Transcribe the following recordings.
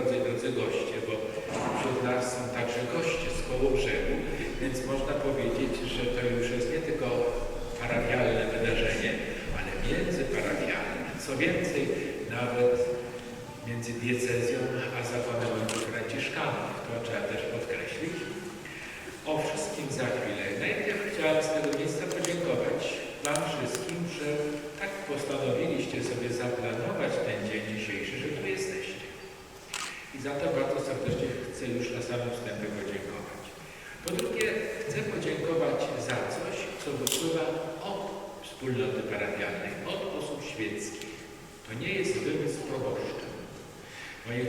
drodzy, drodzy goście, bo wśród nas są także goście z koło brzegu, więc można powiedzieć, że to już jest nie tylko parafialne wydarzenie, ale międzyparafialne. Co więcej, nawet między diecezją a zakonem Franciszkanów. To trzeba też podkreślić. O wszystkim za chwilę. Najpierw chciałem z tego I za to bardzo serdecznie chcę już na samym wstępie podziękować. Po drugie, chcę podziękować za coś, co wypływa od wspólnoty parafialnej, od osób świeckich. To nie jest wymysł proboszcza. Moje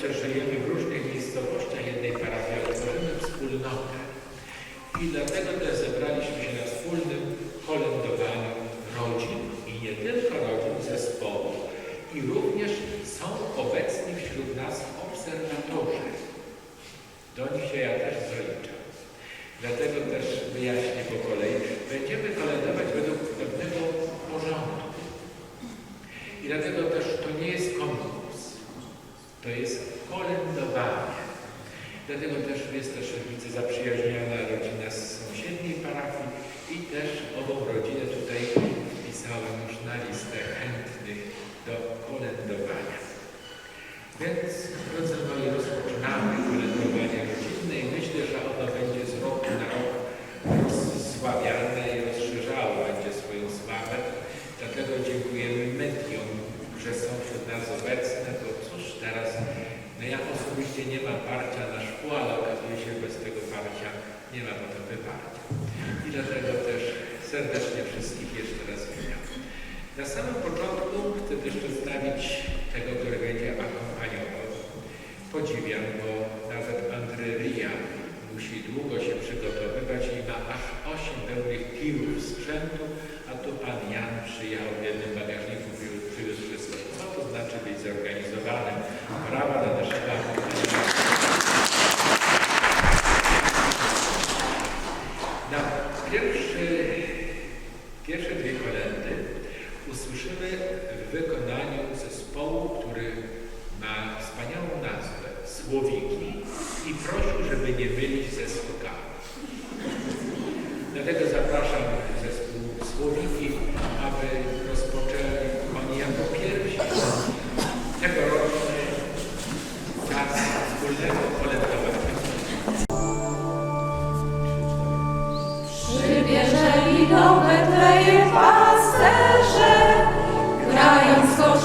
chociaż żyjemy w różnych miejscowościach jednej parafii, ale tworzymy wspólnotę. I dlatego też zebraliśmy się na wspólnym kolędowaniu rodzin i nie tylko rodzin zespołu. I również są obecni wśród nas obserwatorzy. Do nich się ja też zaliczam. Dlatego też wyjaśnię po kolei. Będziemy kolędować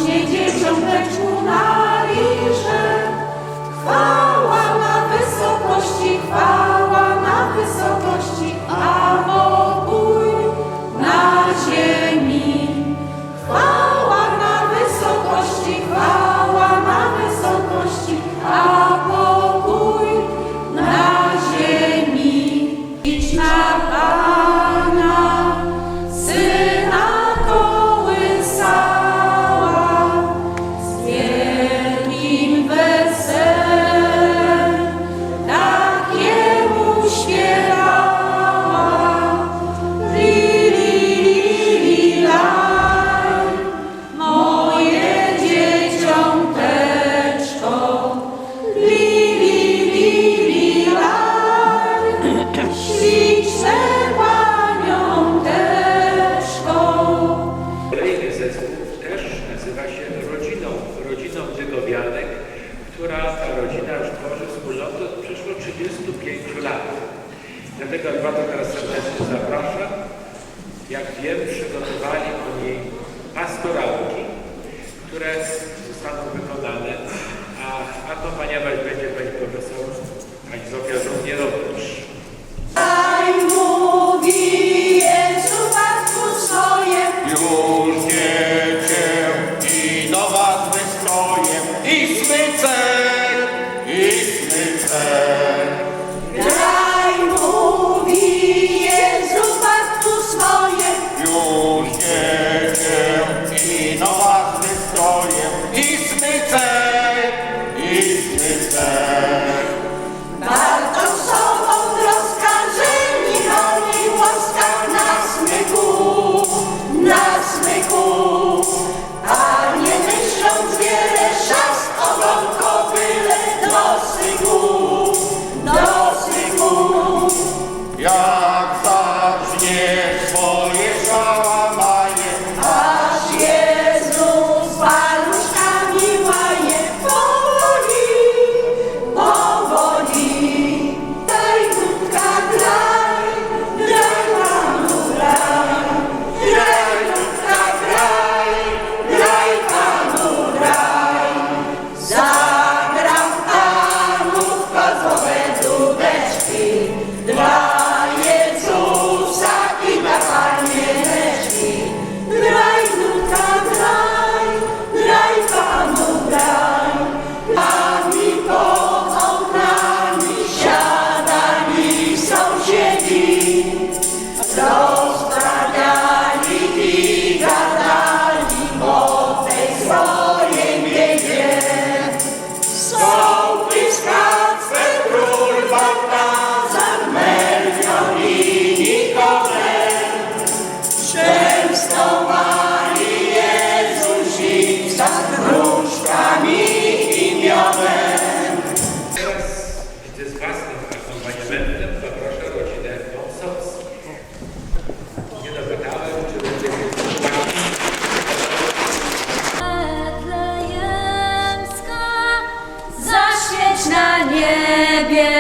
się dzieje.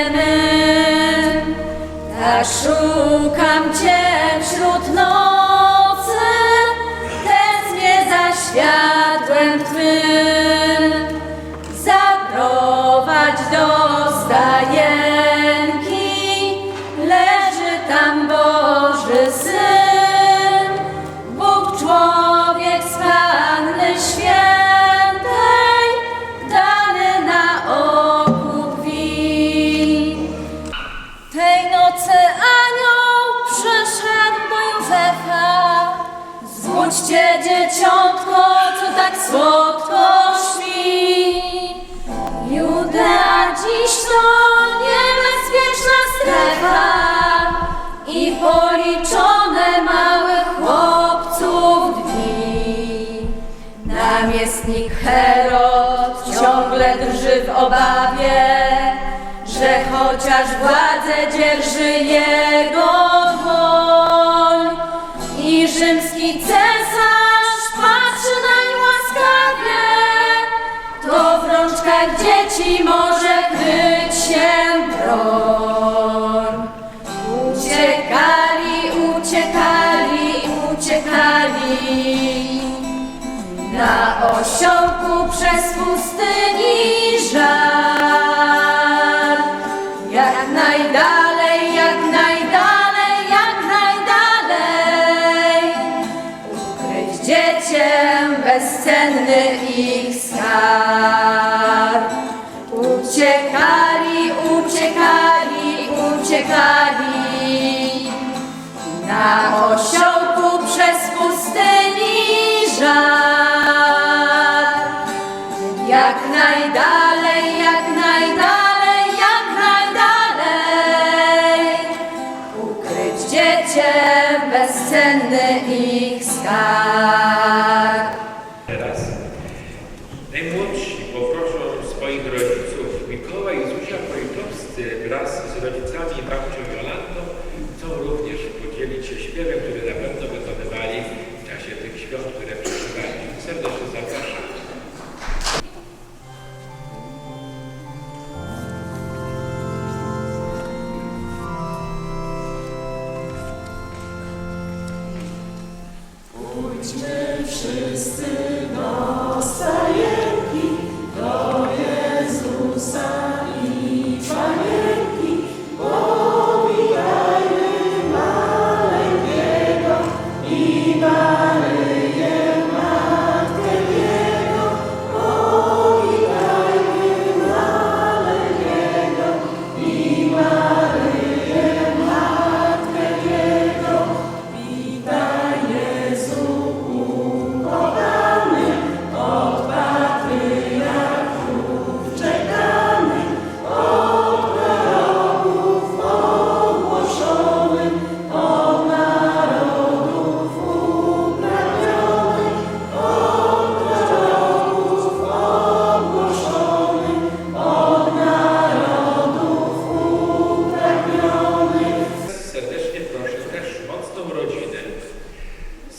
mym. Tak szukam Cię wśród nocy, tęsknię za światłem Twym. bo ktoś mi Judea dziś to niebezpieczna strefa i policzone małych chłopców dni. Namiestnik Herod ciągle drży w obawie, że chociaż władzę dzierży jego Na osiołku przez pustyni żar Jak najdalej, jak najdalej, jak najdalej. Ukryć dzieciem bezcenny ich skarb. Uciekali, uciekali, uciekali. Na osiołku viva.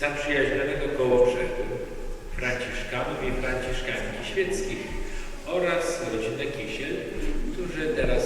zaprzyjaźnionego kołobrzegu Franciszkanów i Franciszkanki Świeckich oraz rodzinę Kisiel, którzy teraz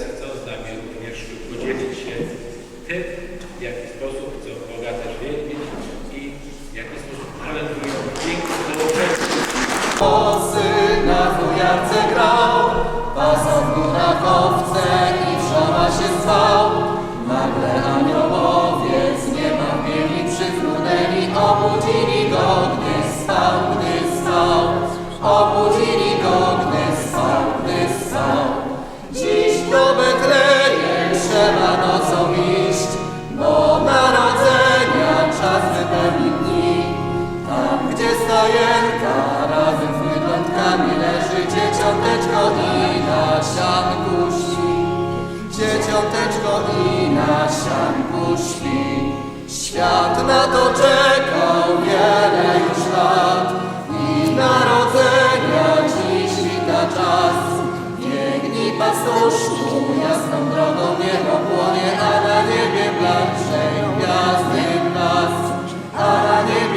Idźcie cioteczko i na sianku śpi. Świat na to czekał wiele już lat i narodzenia dziś wita czas. Biegnij pastuszku, jasną drogą niebo płonie, a na niebie blanczej gwiazdy blask, a na niebie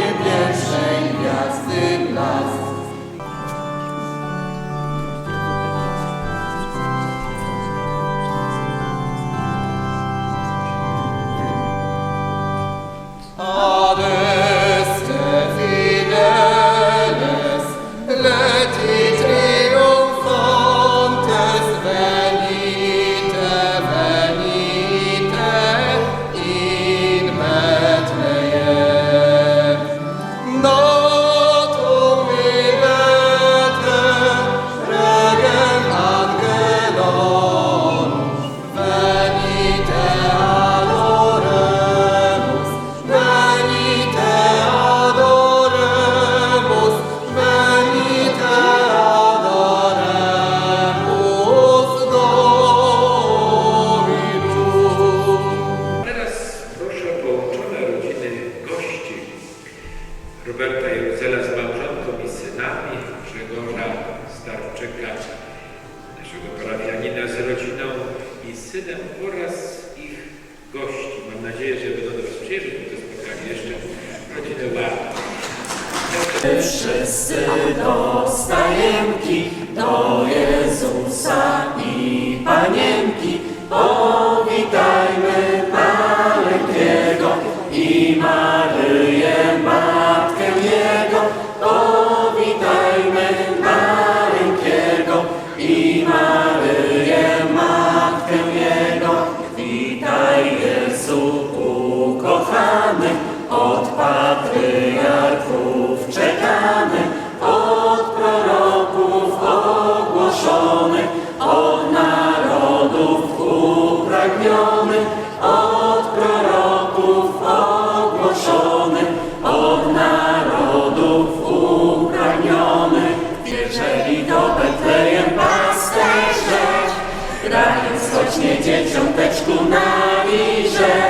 Boże,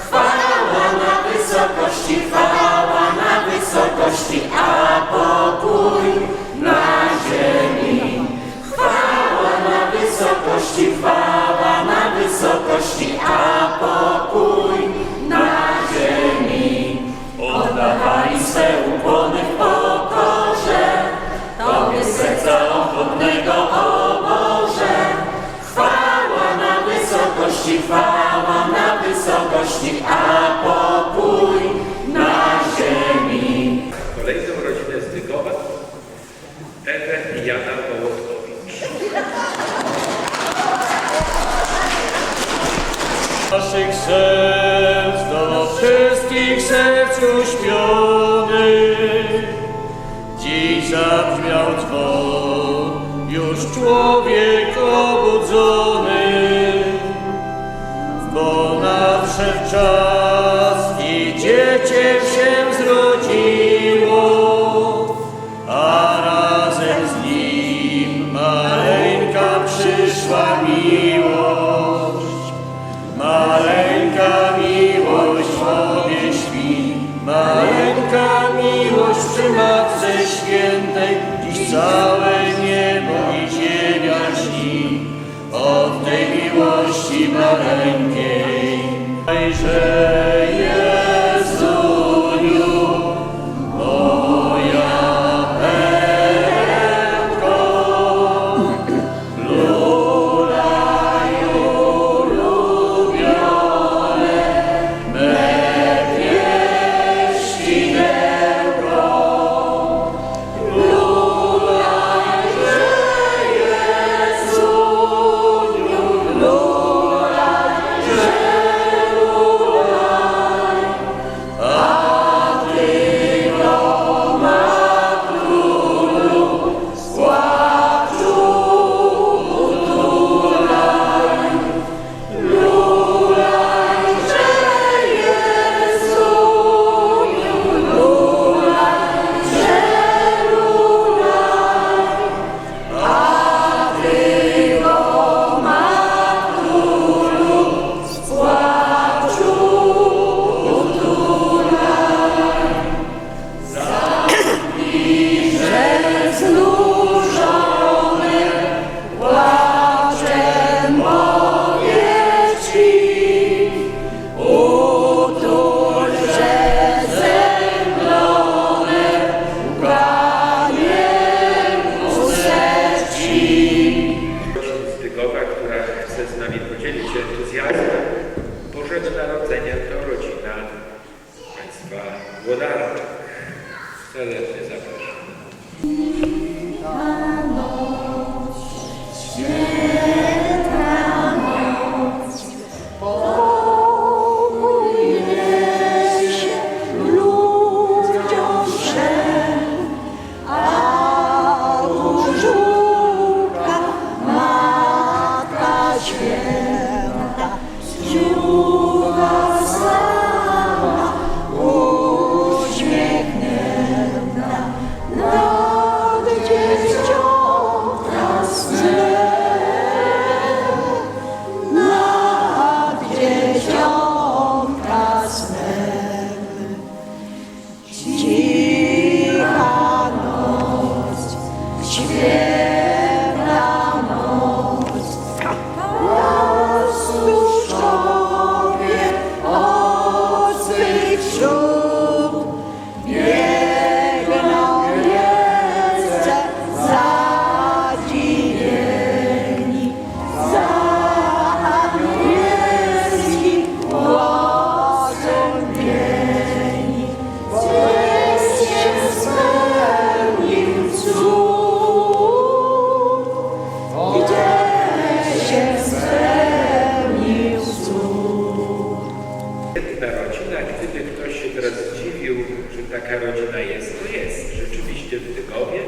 chwała na wysokości, chwała na wysokości. zabrzmiał dzwon, już człowiek obudzony, bo na wszechczas idziecie Вода все лише запрошена. taka rodzina jest, to jest rzeczywiście w Tygowie.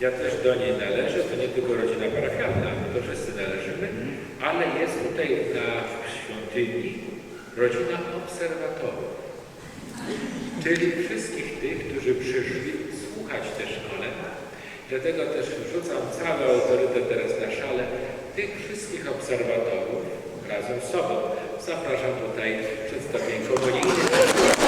Ja też do niej należę, to nie tylko rodzina parafialna, my to wszyscy należymy, ale jest tutaj na świątyni rodzina obserwatorów, czyli wszystkich tych, którzy przyszli słuchać też szkole. Dlatego też wrzucam cały autorytet teraz na szale tych wszystkich obserwatorów razem z sobą. Zapraszam tutaj przedstawicieli komunii.